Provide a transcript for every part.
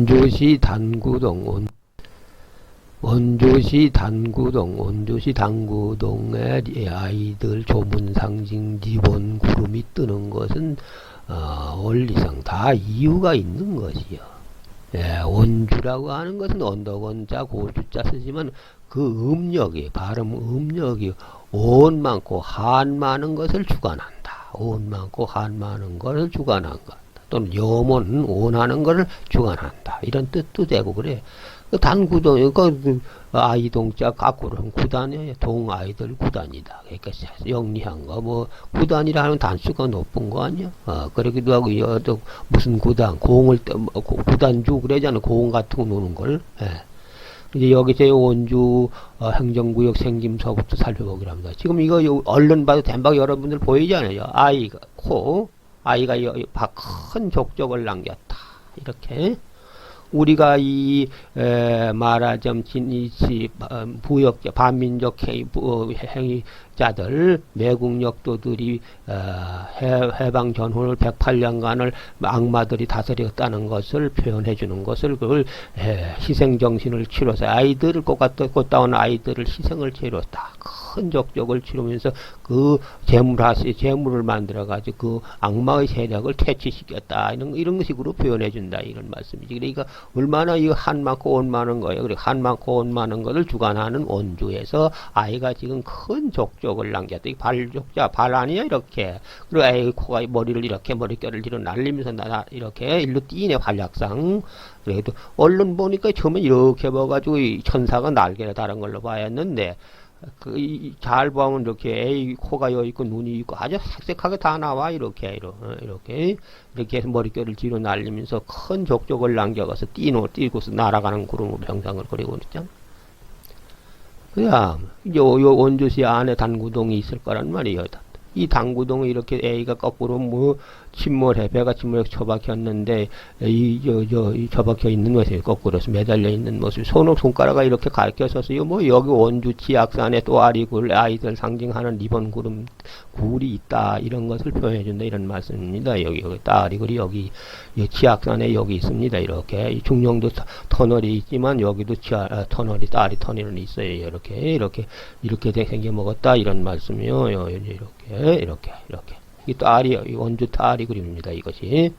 원조시 단구동 원, 원조시 단구동 원조시 단구동의 아이들 조문 상징 리본 구름이 뜨는 것은 어, 원리상 다 이유가 있는 것이요. 예, 원주라고 하는 것은 언덕원자 고주자 쓰지만 그 음력이 발음 음력이 온 많고 한 많은 것을 주관한다. 온 많고 한 많은 것을 주관한 것. 또는 염원 원하는 것을 주관한다. 이런 뜻도 되고 그래. 그 단구동, 그 아이동자 가꾸는 구단이에요. 동 아이들 구단이다. 그러니까 영리한 거, 뭐 구단이라 하는 단수가 높은 거 아니야? 어, 그러기도 하고 여도 무슨 구단, 공을 떠, 뭐, 고- 구단주 그러잖아. 공 같은 거 노는 걸. 예. 이제 여기서 이 원주 어, 행정구역 생김서부터 살펴보기로 합니다. 지금 이거 요- 얼른 봐도 대박 여러분들 보이잖아요. 아이가 코, 아이가 큰 족적을 남겼다. 이렇게 우리가 이 에, 말하자면 진이시 어, 부역자 반민족 어, 행위 자들 매국역도들이 어, 해, 해방 전후를 108년간을 악마들이 다스렸다는 것을 표현해 주는 것을 그걸 에, 희생 정신을 치러서 아이들을 꽃다운 아이들을 희생을 치렀다. 큰 족적을 치르면서 그 재물하시 재물을 만들어 가지고 그 악마의 세력을 퇴치시켰다. 이런 이런 식으로 표현해 준다. 이런 말씀이지. 그러니까 얼마나 이 한 많고 온 많은 거예요. 그리고 한 많고 온 많은 것을 주관하는 원주에서 아이가 지금 큰 족적 을 남겼다. 이 발족자 발 아니야 이렇게. 그리고 아이 코가 머리를 이렇게 머릿결을 뒤로 날리면서 나 이렇게 일로 뛰네 활약상. 그래도 얼른 보니까 처음에 이렇게 봐가지고 이 천사가 날개를 다른 걸로 봐야했는데 그잘 보면 이렇게 에이 코가 여 있고 눈이 있고 아주 색색하게 다 나와 이렇게 이렇게 이렇게. 이렇게 해서 머릿결을 뒤로 날리면서 큰 족적을 남겨가서 뛰노 뛰고서 날아가는 구름으로 형상을 그리고 있잖아. 그다음 요, 요 원주시 안에 단구동이 있을 거란 말이에요. 이 단구동에 이렇게 A가 거꾸로 뭐 침몰해 배가 침몰해 처박혔는데 이 저 저 이 처박혀 있는 모습이 거꾸로서 매달려 있는 모습. 손으로 손가락을 이렇게 가르쳐 서서요 뭐 여기 원주 지악산에 또 아리굴 아이들 상징하는 리본 구름 굴이 있다. 이런 것을 표현해 준다. 이런 말씀입니다. 여기 여기 따리굴이 여기 이 지악산에 여기 있습니다. 이렇게. 이 중령도 터- 터널이 있지만 여기도 지하 아, 터널이 따리 터널이 있어요. 이렇게 이렇게 이렇게 돼 생겨 먹었다. 이런 말씀이요. 요- 이제 이렇게 이렇게. 이렇게 이 딸이요 이 원주 딸이 그림입니다 이것이.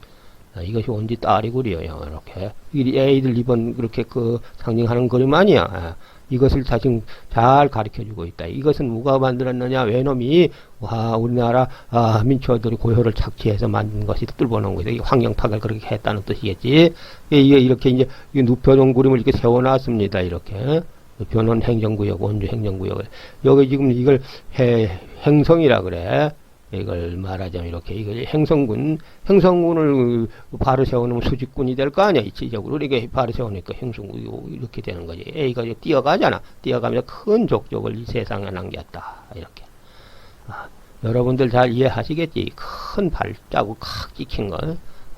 아, 이것이 원주 딸이 그려요 이렇게. 이 애들 이번 그렇게 그 상징하는 그림 아니야. 아, 이것을 다 지금 잘 가르쳐 주고 있다. 이것은 누가 만들었느냐? 외놈이 와 우리나라 아, 민초들이 고효를 착취해서 만든 것이 뚫어놓은 거죠. 이 환경 파괴를 그렇게 했다는 뜻이겠지. 예, 이게 이렇게 이제 이 누표동 그림을 이렇게 세워놨습니다 이렇게 변원 행정구역 원주 행정구역을. 여기 지금 이걸 해, 행성이라 그래. 이걸 말하자면 이렇게 이걸 행성군 행성군을 바로 세우면 수직군이 될 거 아니야. 이치적으로 이렇게 바로 세우니까 행성군 요- 이렇게 되는 거지. A가 뛰어가잖아. 뛰어가면서 큰 족적을 이 세상에 남겼다. 이렇게. 아, 여러분들 잘 이해하시겠지? 큰 발자국 칵 찍힌 거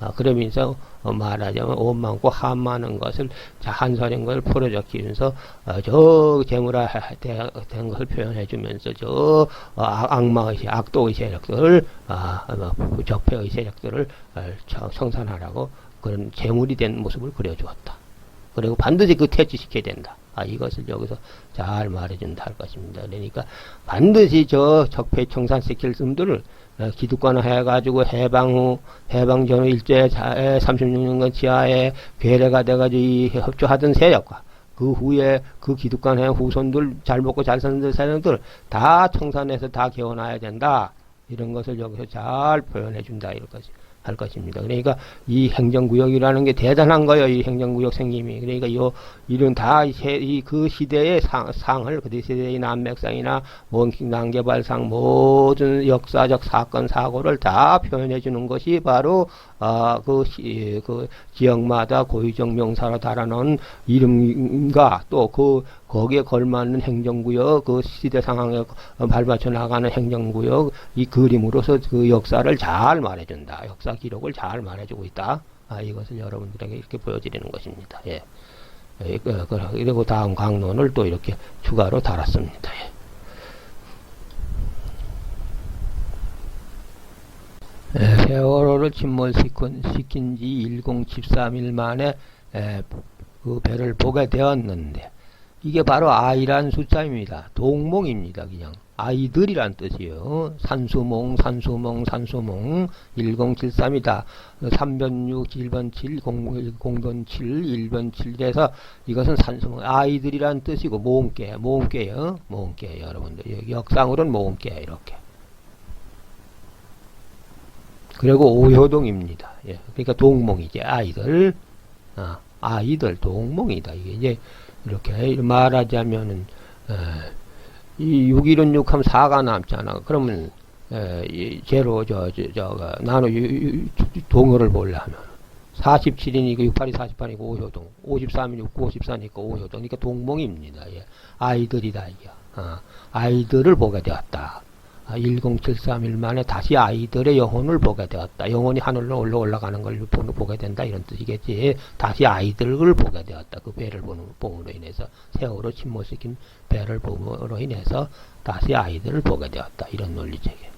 아, 그러면서 어, 말하자면 온 많고 한 많은 것을 자, 한설인 걸 풀어적히면서 어, 저 재물화 된 것을 표현해 주면서 저 어, 악- 악마의 세- 악도의 세력들을 아, 뭐, 적폐의 세력들을 어, 청- 청산하라고 그런 재물이 된 모습을 그려주었다. 그리고 반드시 그 퇴치시켜야 된다. 아, 이것을 여기서 잘 말해준다 할 것입니다. 그러니까 반드시 저 적폐 청산시킬 분들을 어, 기득권화 해가지고 해방 후, 해방 전후 일제 36년간 지하에 괴뢰가 돼가지고 이 협조하던 세력과 그 후에 그 기득권의 후손들 잘 먹고 잘 사는 세력들 다 청산해서 다 개원해야 된다. 이런 것을 여기서 잘 표현해 준다. 이럴 것이 할 것입니다. 그러니까 이 행정구역이라는 게 대단한 거예요. 이 행정구역 생김이. 그러니까 요 이런 다이그 시대의 상, 상을 그 시대의 난맥상이나 원칙 난개발상 모든 역사적 사건 사고를 다 표현해 주는 것이 바로 아그 그 지역마다 고유적 명사로 달아놓은 이름과 또그 거기에 걸맞는 행정구역 그 시대 상황에 발맞춰 나가는 행정구역 이 그림으로서 그 역사를 잘 말해준다. 역사 기록을 잘 말해주고 있다. 아, 이것을 여러분들에게 이렇게 보여드리는 것입니다. 예. 예, 그- 그- 그리고 다음 강론을 또 이렇게 추가로 달았습니다. 예. 예, 세월호를 침몰시킨 지 1013일 만에 에, 그 배를 보게 되었는데 이게 바로 아이란 숫자입니다. 동몽입니다. 그냥 아이들이란 뜻이에요. 산수몽, 산수몽, 산수몽 1073이다. 3번 6, 1번 7, 0, 0번 7, 1번 7에서 이것은 산수몽 아이들이란 뜻이고 모음께, 모음께요. 모음께 여러분들 역상으로는 모음께 이렇게. 그리고 오효동입니다. 예, 그러니까 동몽이지 아이들, 아, 아이들 동몽이다. 이게 이제 이렇게 말하자면은 에, 이 6, 1은 6 하면 4가 남잖아. 그러면 에, 이 제로 저, 저, 저 나눠 유- 유- 동요를 보려면 47이니까 68이 48이고 5효동 53이 69, 54니까 5효동 그러니까 동몽입니다. 예. 아이들이다 이게. 아, 아이들을 보게 되었다. 아, 10731 만에 다시 아이들의 영혼을 보게 되었다. 영혼이 하늘로 올라 올라가는 걸 보- 보게 된다 이런 뜻이겠지. 다시 아이들을 보게 되었다. 그 배를 보는 봄으로 인해서 세월호 침몰시킨 배를 봄으로 인해서 다시 아이들을 보게 되었다. 이런 논리체계.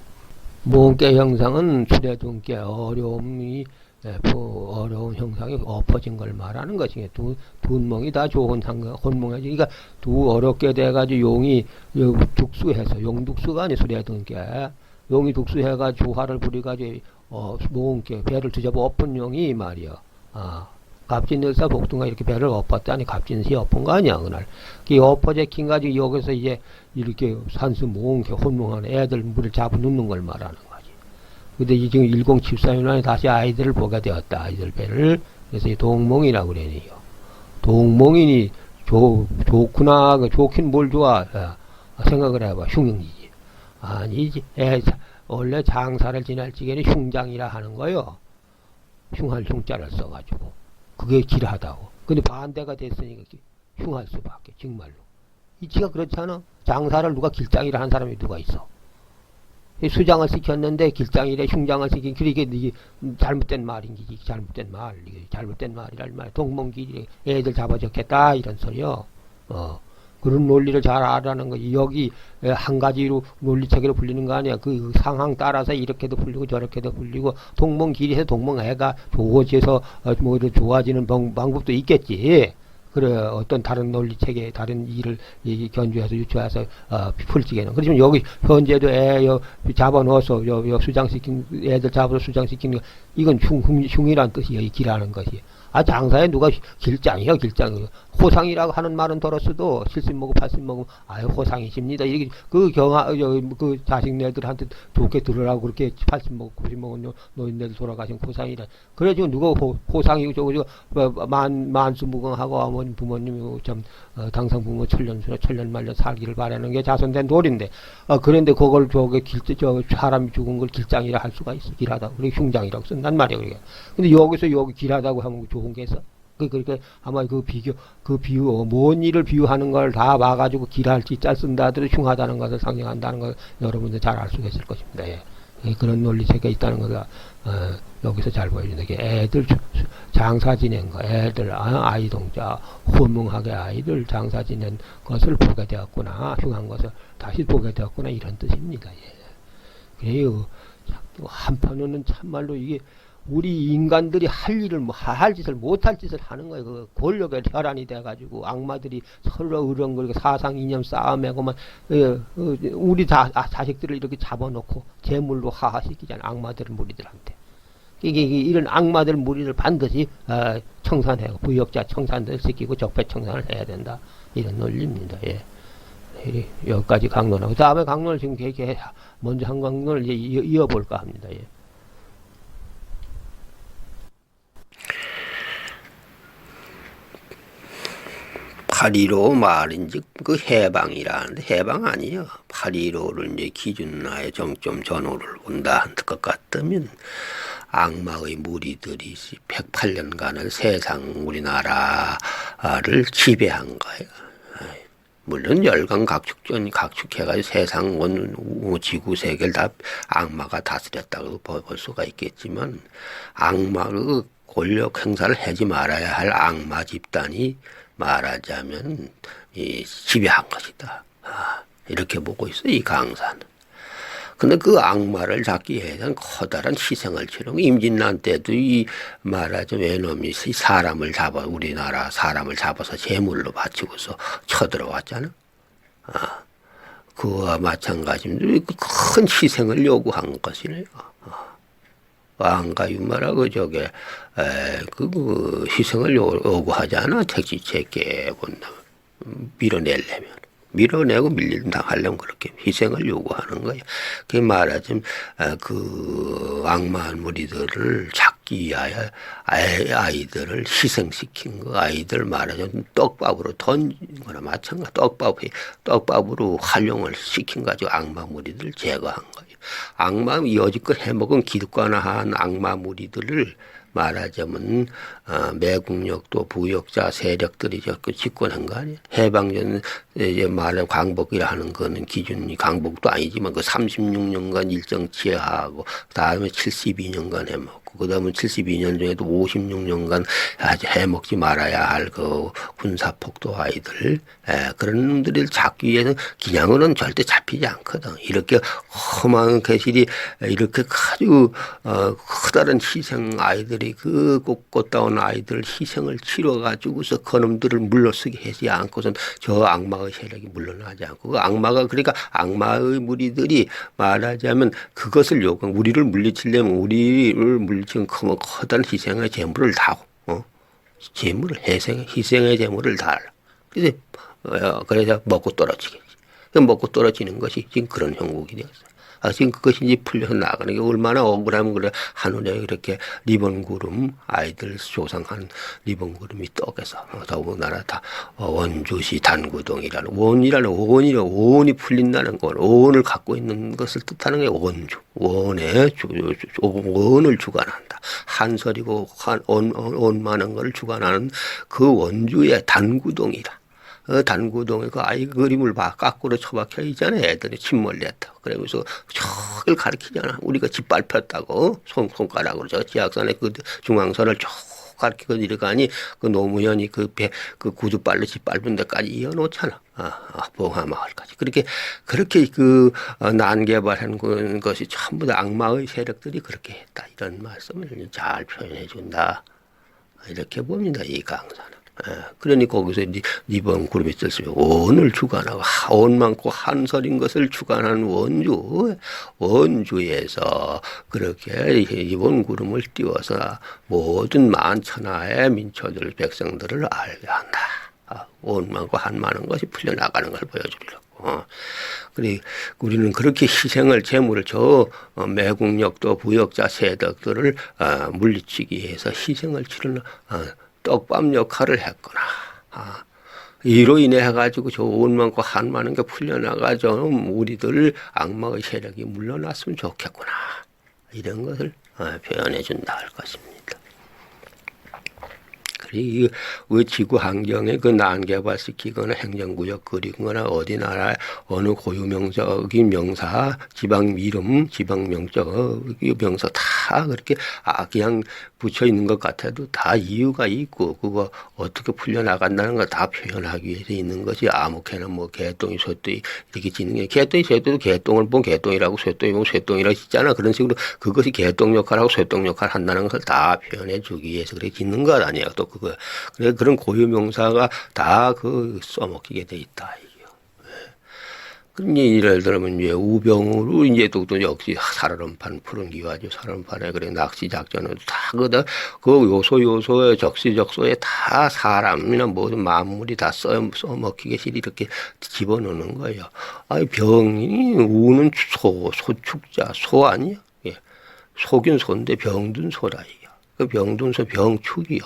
모음계 형상은 출해둔계 어려움이 예, 그 어려운 형상이 엎어진 걸 말하는 것이게 두 둔몽이 다 좋은 상가 혼몽이지 그러니까 두 어렵게 돼가지고 용이 요 독수해서 용독수가 아니 수레둔게. 용이 독수해가지고 화를 부리가지고 어 모음계 배를 뒤잡아 엎은 용이 이 말이야 아 갑진일사 복숭아 이렇게 배를 엎었다니 갑진시 엎은 거 아니야 그날. 그 엎어져 킨 가지고 여기서 이제 이렇게 산수 모음계 혼몽하는 애들 물을 잡아 놓는 걸 말하는 근데 이 지금 1073년에 다시 아이들을 보게 되었다. 아이들 배를. 그래서 이 동몽이라고 그래요. 동몽이니 좋, 좋구나. 그 좋긴 뭘 좋아. 야, 생각을 해봐. 흉이지. 아니지. 애, 자- 원래 장사를 지낼 적에는 흉장이라 하는 거요. 흉할 흉자를 써가지고. 그게 길하다고. 근데 반대가 됐으니까 기- 흉할 수밖에. 정말로. 이치가 그렇잖아. 장사를 누가 길장이라 하는 사람이 누가 있어. 이 수장을 시켰는데 길장이래 흉장을 시킨 그게 이게 잘못된 말인지 잘못된 말 이게 잘못된 말이랄 말. 동몽길이 애들 잡아줬겠다 이런 소리요. 어. 그런 논리를 잘 알아는 거지. 여기 에, 한 가지로 논리 체계로 불리는 거 아니야. 그 상황 따라서 이렇게도 불리고 저렇게도 불리고 동몽길에서 동몽애가 좋아져서 어, 뭐 좋아지는 방, 방법도 있겠지 그래 어떤 다른 논리 체계 다른 일을 이 견주해서 유추해서 어, 풀지게는. 그렇지만 여기 현재도 애 여, 잡아넣어서 여, 여 수장시킨 애들 잡아서 수장시키는 거 이건 흉, 흉, 흉이란 뜻이에요 이 길하는 것이 아 장사에 누가 길장이요 길장 호상이라고 하는 말은 들었어도 70 먹고 80 먹으면 아유 호상이십니다. 이렇게 그 경하 여, 그 자식네들한테 좋게 들으라고 그렇게 80 먹고 90 먹은 요- 노인네들 돌아가신 호상이라. 그래 지금 누가 호, 호상이고 저거 저거 뭐, 만 만수무강하고 어머니 부모님이 좀 어, 당상 부모 천년수나 천년만년 살기를 바라는 게 자손된 도리인데 어, 그런데 그걸 저게 길저 사람이 죽은 걸 길장이라 할 수가 있어. 길하다고. 그래 흉장이라고 쓴단 말이야 그게. 근데 여기서 여기 길하다고 하면 좋은 게 있어 그 아마 그 비교 그 비유 뭔 일을 비유하는 걸 다 봐가지고 길할지 짤 쓴다 하더라도 흉하다는 것을 상징한다는 걸 여러분들 잘 알 수가 있을 것입니다. 예. 예, 그런 논리체가 있다는 거가 어, 여기서 잘 보여준다. 이게 애들 장사 지낸 거, 애들 아, 아이 동자 혼몽하게 아이들 장사 지낸 것을 보게 되었구나, 흉한 것을 다시 보게 되었구나 이런 뜻입니다. 예. 그래요. 한편으로는 참말로 이게 우리 인간들이 할 일을 뭐할 짓을 못할 짓을 하는 거예요. 그 권력의 혈안이 돼가지고 악마들이 서로 으렁거리고 사상 이념 싸움하고만 예, 어, 우리 자, 아, 자식들을 이렇게 잡아놓고 제물로 하하시키잖아요. 악마들 무리들한테. 이게, 이게 이런 악마들 무리를 반드시 어, 청산해고 부역자 청산을 시키고 적폐 청산을 해야 된다. 이런 논리입니다. 예. 예, 여기까지 강론하고 다음에 강론을 지금 이렇게 먼저 한 강론을 이제 이어, 이어볼까 합니다. 예. 파리로 말인즉 그 해방이라는데 해방 아니요. 파리로를 이제 기준나의 정점 전후를 본다 한것 같으면 악마의 무리들이 108년간을 세상 우리나라를 지배한 거예요. 물론 열강 각축전 각축해가지고 세상 온 지구 세계를 다 악마가 다스렸다고 보- 볼 수가 있겠지만 악마 그 권력 행사를 하지 말아야 할 악마 집단이 말하자면 이 지배한 것이다. 아, 이렇게 보고 있어 이 강사는. 근데 그 악마를 잡기 위해서는 커다란 희생을 치르고 임진란 때도 이 말하자면 외놈이 사람을 잡아 우리나라 사람을 잡아서 제물로 바치고서 쳐들어왔잖아. 아, 그와 마찬가지입니다. 그큰 희생을 요구한 것이네요. 왕과 유마라고 저게 에, 그, 그 희생을 요- 요구하지 않아 택시 체계 본다 밀어내려면 밀어내고 밀림 당하려면 그렇게 희생을 요구하는 거예요. 그 말하자면 아, 그 악마 무리들을 잡기 위하여 아이- 아이들을 희생시킨 거 아이들 말하자면 떡밥으로 던진 거나 마찬가지 떡밥에 떡밥으로 활용을 시킨 가지고 악마 무리들을 제거한 거예요. 악마 여지껏 해먹은 기득권한 악마 무리들을 말하자면 어, 매국력도 부역자 세력들이 저그 집권한 거 아니에요. 해방전 이제 말해 광복이라 하는 거는 기준이 광복도 아니지만 그 36년간 일정 지하하고 다음에 72년간 해먹고 그 다음에 72년 중에도 56년간 아주 해먹지 말아야 할 그 군사폭도 아이들 에, 그런 놈들을 잡기 위해서는 그냥으로는 절대 잡히지 않거든. 이렇게 험한 개실이 이렇게 아주 어, 커다란 희생 아이들이 그 꽃꽃다운 아이들 희생을 치러 가지고서 그놈들을 물러서게 하지 않고선 저 악마의 세력이 물러나지 않고 그 악마가 그러니까 악마의 무리들이 말하자면 그것을 요구 우리를 물리치려면 우리를 물리 치는 커- 커다란 희생의 재물을 다 어? 재물을 희생 희생의 재물을 다 그래서 어, 그래서 먹고 떨어지겠지. 그 먹고 떨어지는 것이 지금 그런 형국이 되었어요. 아, 지금 그것이 이제 풀려서 나가는 게 얼마나 억울하면 그래. 하늘에 이렇게 리본 구름, 아이들 조상한 리본 구름이 떡에서, 어, 더군다나 다 어, 원주시 단구동이라는, 원이라는, 원이라, 원이 풀린다는 걸, 원을 갖고 있는 것을 뜻하는 게 원주. 원에, 주, 원을 주관한다. 한설이고, 한, 원, 원, 원만한 걸 주관하는 그 원주의 단구동이라. 어, 단구동에 그 아이 그림을 봐. 까꾸로 처박혀 있잖아요. 애들이 침몰 냈다고. 그러면서 저걸 가르치잖아. 우리가 짓밟혔다고. 손, 손가락으로 저 지학산의 그 중앙선을 쭉 가르치고 이러가니 그 노무현이 그 배, 그 구두발로 짓밟은 데까지 이어놓잖아. 아, 아, 봉하마을까지. 그렇게, 그렇게 그, 어, 난개발한 그- 것이 전부 다 악마의 세력들이 그렇게 했다. 이런 말씀을 잘 표현해 준다. 이렇게 봅니다. 이 강사는. 예, 그러니 거기서 이제 이번 그룹이 있었으면 원을 주관하고 하- 원 많고 한설인 것을 주관하는 원주 원주에서 그렇게 이번 구름을 띄워서 모든 만천하의 민초들 백성들을 알게 한다. 아, 원 많고 한 많은 것이 풀려나가는 걸 보여주려고. 어. 그리 우리는 그렇게 희생을 재물을 저 어, 매국력도 부역자 세력들을 어, 물리치기 위해서 희생을 치르는 어, 떡밥 역할을 했구나. 아, 이로 인해 가지고 좋은 많고 한 많은 게 풀려나가죠. 우리들 악마의 세력이 물러났으면 좋겠구나. 이런 것을 어, 표현해 준다 할 것입니다. 그리고 그 지구 환경에 그 난개발시키거나 행정구역 그리거나 어디 나라의 어느 고유명적인 명사, 지방 이름, 지방 명적, 이 명사 다 그렇게 아 그냥 붙여 있는 것 같아도 다 이유가 있고 그거 어떻게 풀려 나간다는 걸 다 표현하기 위해서 있는 것이 아무개나 뭐 개똥이 쇠똥이 이렇게 짓는 게 개똥이 쇠똥도 개똥을 본 개똥이라고 쇠똥이 보면 쇠똥이라고 짓잖아. 그런 식으로 그것이 개똥 역할하고 쇠똥 역할 한다는 것을 다 표현해 주기 위해서 그렇게 짓는 것 아니야. 또 그거 그래 그런 고유 명사가 다 그 써먹히게 돼 있다 이게요. 그럼 예를 들면 이제 우병우로 이제 또, 또 역시 살얼음판 푸른 기와죠 살얼음판에 그래 낚시 작전을 다 그다 그 요소 요소에 적시적소에 다 사람이나 모든 만물이 다 써, 써먹히게 실 이렇게 집어넣는 거예요. 아니 병이 우는 소 소축자 소 아니야? 예. 속인 소인데 병든 소라 이게. 그 병든 소 병축이요.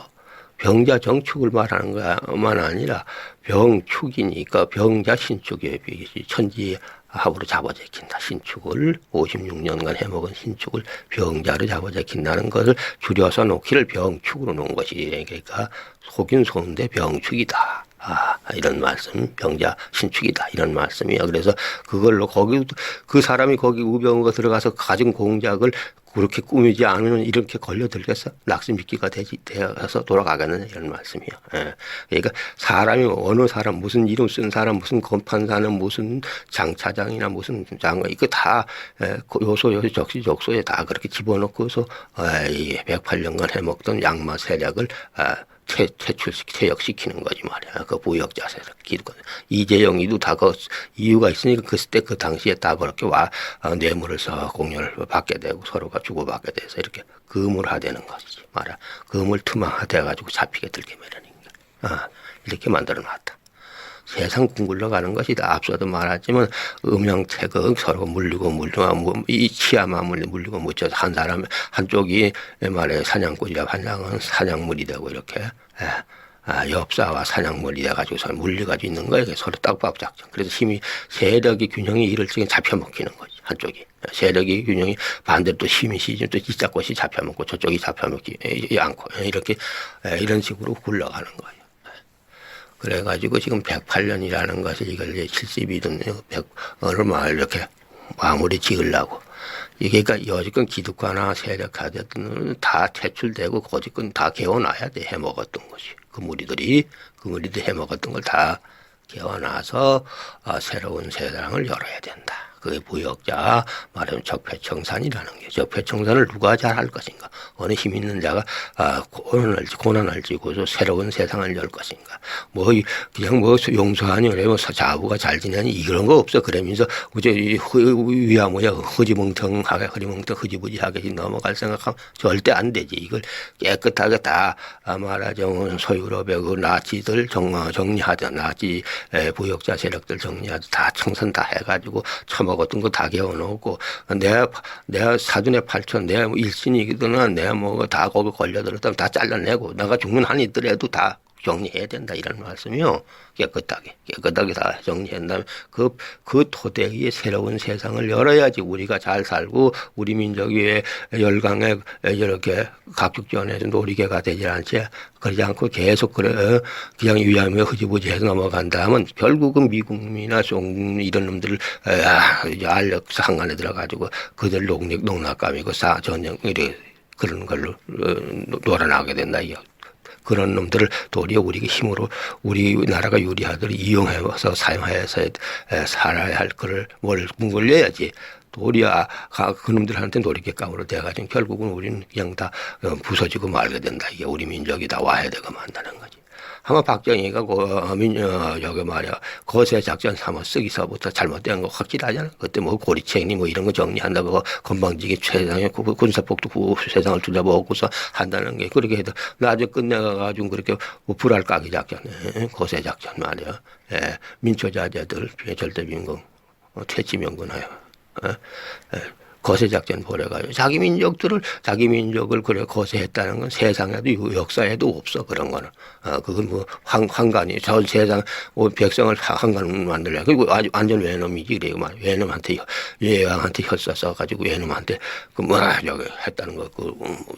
병자 정축을 말하는 것만 아니라 병축이니까 병자 신축에 비해서 천지 합으로 잡아제킨다. 신축을 56년간 해먹은 신축을 병자로 잡아제킨다는 것을 줄여서 놓기를 병축으로 놓은 것이 그러니까 속인 소인데 병축이다. 아, 이런 말씀, 병자 신축이다. 이런 말씀이야. 그래서 그걸로 거기, 그 사람이 거기 우병우가 들어가서 가진 공작을 그렇게 꾸미지 않으면 이렇게 걸려들겠어? 낙심미끼가 되지, 되어서 돌아가겠느냐. 이런 말씀이야. 예. 그러니까 사람이 어느 사람, 무슨 이름 쓴 사람, 무슨 검판사는 무슨 장차장이나 무슨 장관, 이거 다 예, 그 요소, 요소, 적시 적소에 다 그렇게 집어넣고서, 아, 이 108년간 해먹던 양마 세력을, 아, 퇴, 퇴출시, 퇴역시키는 거지 말이야. 그 부역자 세력, 기득권. 이재영이도 다 그 이유가 있으니까 그때 그 당시에 다 그렇게 와, 어, 뇌물을 써 공연을 받게 되고 서로가 주고받게 돼서 이렇게 금을하되는 것이지 말이야. 금을 투망화돼가지고 잡히게 들게 마련인 거야. 아, 이렇게 만들어 놨다. 세상 궁굴러 가는 것이다. 앞서도 말했지만 음양태극 서로 물리고 물리고 뭐, 이 치아마물리 물리고 묻혀서 한 사람 한쪽이 말해 사냥꾼이라 한장은 사냥물이 되고 이렇게 예. 아, 엽사와 사냥물이 돼가지고서 물려가지고 있는 거예요. 서로 딱밥 작전. 그래서 힘이 세력의 균형이 이럴 적에 잡혀먹히는 거지 한쪽이 세력의 균형이 반대로 또 힘이 시즌 또 이자꽃이 잡혀먹고 저쪽이 잡혀먹지 않고 이렇게 예, 이런 식으로 굴러가는 거예요. 그래가지고 지금 108년이라는 것을 이걸 이제 70이든 100, 얼마 이렇게 마무리 지으려고. 이게 그러니까 여지껏 기득과나 세력화됐든 다 퇴출되고 거지껏 다 개워놔야 돼. 해먹었던 것이. 그 무리들이, 그 무리들 해먹었던 걸 다 개워놔서 아, 새로운 세상을 열어야 된다. 그게 부역자 말하면 적폐청산이라는 게 적폐청산을 누가 잘 할 것인가? 어느 힘 있는 자가 아, 고난을 고난을 지고서 새로운 세상을 열 것인가? 뭐 이- 그냥 뭐 용서하니 뭐 자부가 잘 지내니 이런 거 없어. 그러면서 그저 이 허- 위야 뭐야 허지멍텅하게 허리멍텅 흐지부지하게 넘어갈 생각하면 절대 안 되지. 이걸 깨끗하게 다 아, 말하자면 소유럽의 그 나치들 정, 어, 정리하자. 나치 에, 부역자 세력들 정리하자. 다 청산 다 해가지고 처먹 었던 거다 개워놓고. 내가 내가 사돈의 팔촌 내가 뭐 일신이거든 내가 뭐다 거기 걸려들었다면 다 잘라내고. 내가 죽는 한이 있더라도 다 정리해야 된다 이런 말씀이요 깨끗하게 깨끗하게 다 정리한다면 그, 그 토대의 새로운 세상을 열어야지 우리가 잘 살고 우리 민족이 열강에 이렇게 각축전에서 놀이개가 되지 않지 그러지 않고 계속 그래 어, 그냥 위암에 흐지부지해서 넘어간다 하면 결국은 미국이나 송 이런 놈들을 아, 알력 상관에 들어가지고 그들 농락 농락감이고 사 전쟁 이래 그런 걸로 어, 놀아나게 된다 이거. 그런 놈들을 도리어 우리가 힘으로 우리나라가 유리하도록 이용해서 사용해서 에, 살아야 할 거를 뭘 문걸려야지. 도리어 가- 그놈들한테 놀이개감으로 돼가지고 결국은 우리는 그냥 다 어, 부서지고 말게 된다. 이게 우리 민족이 다 와야 되고 만다는 거지. 아마 박정희가 그, 어, 민, 어, 저기 말이야, 거세 작전 삼아 쓰기서부터 잘못된 거 확실하잖아. 그때 뭐 고리책니 뭐 이런 거 정리한다고 건방지게 최상의 구- 군사폭도 구- 세상을 둘러보고서 한다는 게 그렇게 해도 나중에 끝내가가지고 그렇게 뭐 불알 까기 작전, 예, 거세 작전 말이야. 예, 민초자재들, 절대 민공, 어, 퇴치명군하여. 어, 예, 거세 작전 벌여가지고 자기 민족들을 자기 민족을 그래 거세했다는 건 세상에도 유- 역사에도 없어 그런 거는 어 그건 뭐 황, 황간이 전 세상 어, 백성을 다 황간 만들려 그리고 아주 완전 외놈이지 그래요 말 외놈한테 혀- 예왕한테 혈사 써가지고 외놈한테 그 뭐라 저기 했다는 거그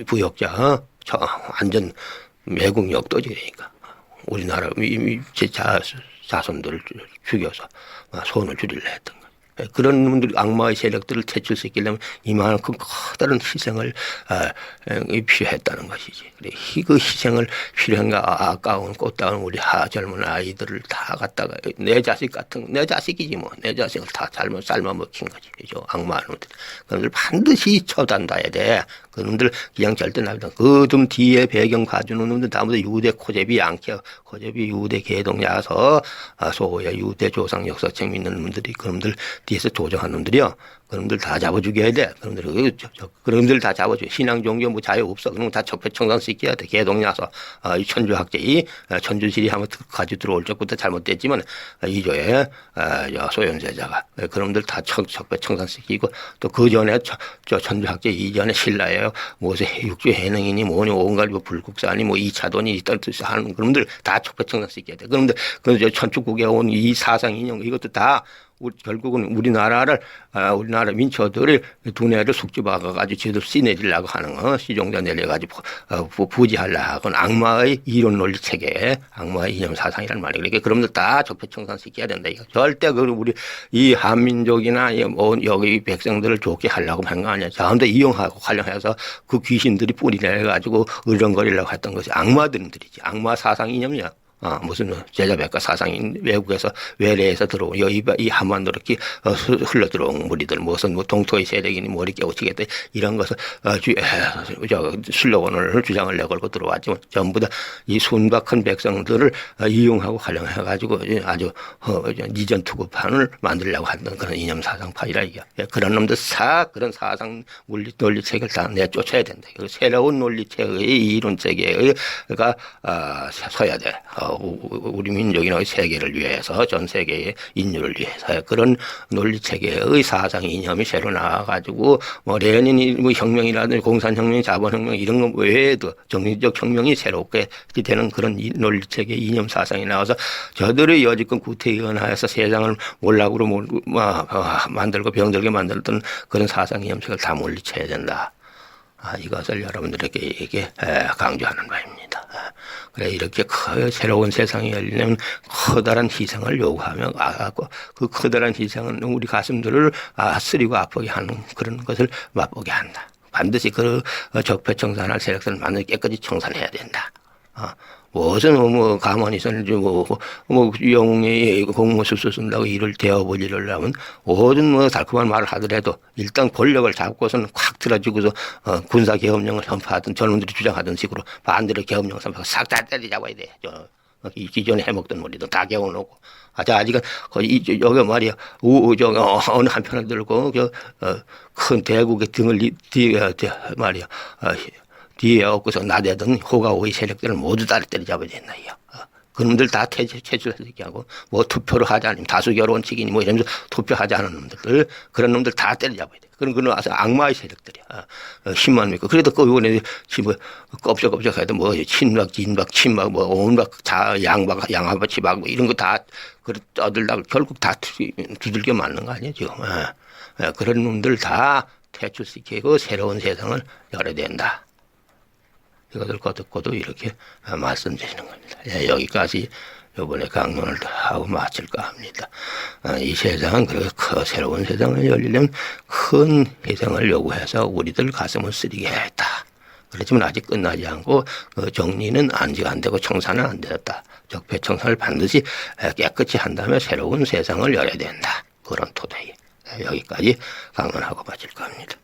부역자 어? 저 완전 매국 역도지 그러니까 우리나라 이- 이- 제 자, 자손들을 죽여서 막 손을 줄이려 했던 거예요. 그런 분들이 악마의 세력들을 퇴출시키려면 이만큼 커다란 희생을 아, 에, 필요했다는 것이지. 그 희생을 필요한가 아, 아까운 꽃다운 우리 하 젊은 아이들을 다 갖다가 내 자식 같은 내 자식이지 뭐 내 자식을 다 잘못 삶아 먹힌 거지. 그죠? 악마 놈들. 그놈들 반드시 처단다야 돼. 그놈들 그냥 절대 나다. 그좀 뒤에 배경 가주는 놈들 다음부터 유대 코제비 양캐 코제비 유대 개동 야서 아, 소호야 유대 조상 역사책 믿는 놈들이 그놈들 뒤에서 조정한 놈들이요. 그놈들 다 잡아 죽여야 돼. 그놈들 그, 저, 저, 그놈들 다 잡아 죽여. 신앙 종교 뭐 자유 없어. 그럼 다 적폐청산 시켜야 돼. 개동야서 아, 이 천주학제이 아, 천주실이 한번 가지고 들어올 적부터 잘못됐지만 아, 이조에 아, 여 소현세자가 아, 그놈들 다 청, 적폐청산 시키고 또 그 전에 저, 저 천주학제 이전에 신라예요. 무엇에 육주 해능이니 뭐니 온갖 뭐 불국사니 뭐 이차돈이 있다는 뜻이 하는 그놈들 다 적폐청산 시켜야 돼. 그놈들 그 천축국에 온 이 사상 인형 이것도 다 결국은 우리나라를 아, 우리나라 민초들을 두뇌를 숙집하고가지고 제대로 씨내리려고 하는 거 시종자 내려가지고 어, 부- 부지하려고 하건 악마의 이론 논리 체계, 악마의 이념 사상이란 말이에요. 그러니까 그럼들 다 적폐청산 시켜야 된다. 이거 절대 그 우리 이 한민족이나 이뭐 여기 백성들을 좋게 하려고 한 거 아니야. 전부 이용하고 활용해서 그 귀신들이 뿌리내 가지고 으렁거리려고 했던 것이 악마들들이지. 악마 사상 이념이야. 아, 무슨 제자백과 사상인 외국에서 외래에서 들어온 이 한반도로 이렇게 어, 흐- 흘러 들어온 무리들 무슨 뭐 동토의 세력이니 머리 깨우치겠다 이런 것을 어, 주, 에, 저 슬로건을 주장을 내걸고 들어왔지만 전부 다 이 순박한 백성들을 어, 이용하고 활용해 가지고 아주 어, 저 니전 투구판을 만들려고 하는 그런 이념 사상파이라 이게 예, 그런 놈들 사 그런 사상 물리 논리 체계를 다 내쫓아야 된다. 그 새로운 논리 체계의 이론 체계가 아, 서야 돼. 어, 우리 민족이나 세계를 위해서 전 세계의 인류를 위해서 그런 논리 체계의 사상 이념이 새로 나와가지고 뭐 레닌이 뭐 혁명이라든지 공산혁명, 자본혁명 이런 거 외에도 정치적 혁명이 새롭게 되는 그런 이 논리 체계 이념 사상이 나와서 저들의 여지껏 구태의원하에서 세상을 몰락으로 몰고 막, 어, 만들고 병들게 만들던 그런 사상 이념책을 다 물리쳐야 된다. 아, 이것을 여러분들에게 강조하는 바입니다. 아, 그래 이렇게 크, 새로운 세상이 열리는 커다란 희생을 요구하며 아고 그 커다란 희생은 우리 가슴들을 아, 쓰리고 아프게 하는 그런 것을 맛보게 한다. 반드시 그 어, 적폐 청산할 세력들은 반드시 깨끗이 청산해야 된다. 아, 무슨 뭐 가만히 있었는지 뭐, 뭐 영웅이 공무수수 쓴다고 일을 일을 하면 모든 뭐 달콤한 말을 하더라도 일단 권력을 잡고서는 확 들어주고서 어, 군사 계엄령을 선포하던 젊은들이 주장하던 식으로 반대로 계엄령 선포하고 싹 다 때려잡아야 돼. 저, 어, 이 기존에 해먹던 머리도 다 개워놓고. 아, 자, 아직은, 거의, 이, 여기 말이야, 우, 저, 어, 어느 한편을 들고, 저, 어, 큰 대국의 등을, 리- 뒤에, 어, 저, 말이야, 어, 뒤에 엎고서 나대던 호가오의 세력들을 모두 다 때려잡아야 된다, 이야. 어, 그놈들 다 퇴출, 퇴출시키게 하고, 뭐 투표를 하지 않으면 다수 결혼치기니 뭐 이러면서 투표하지 않은 놈들, 그런 놈들 다 때려잡아야 돼. 그런 그는 아주 악마의 세력들이야. 어, 어, 10만 믿고. 그래도 그 이번에 뭐 껍적껍적 해도 뭐 친박, 진박, 친박, 뭐 온박, 자, 양박, 양하바, 치박 뭐 이런 거 다그 떠들다가 결국 다 두- 두들겨 맞는 거 아니야, 지금. 어. 어, 그런 놈들 다 퇴출시키고 새로운 세상을 열어야 된다. 이것을 거듭고도 이렇게 어, 말씀드리는 겁니다. 예, 여기까지 이번에 강론을 하고 마칠까 합니다. 어, 이 세상은 그렇게 그 새로운 세상을 열리려면 큰 희생을 요구해서 우리들 가슴을 쓰리게 했다. 그렇지만 아직 끝나지 않고 그 정리는 아직 안 되고 청산은 안 되었다. 적폐 청산을 반드시 에, 깨끗이 한 다음에 새로운 세상을 열어야 된다. 그런 토대에 여기까지 강론하고 마칠까 합니다.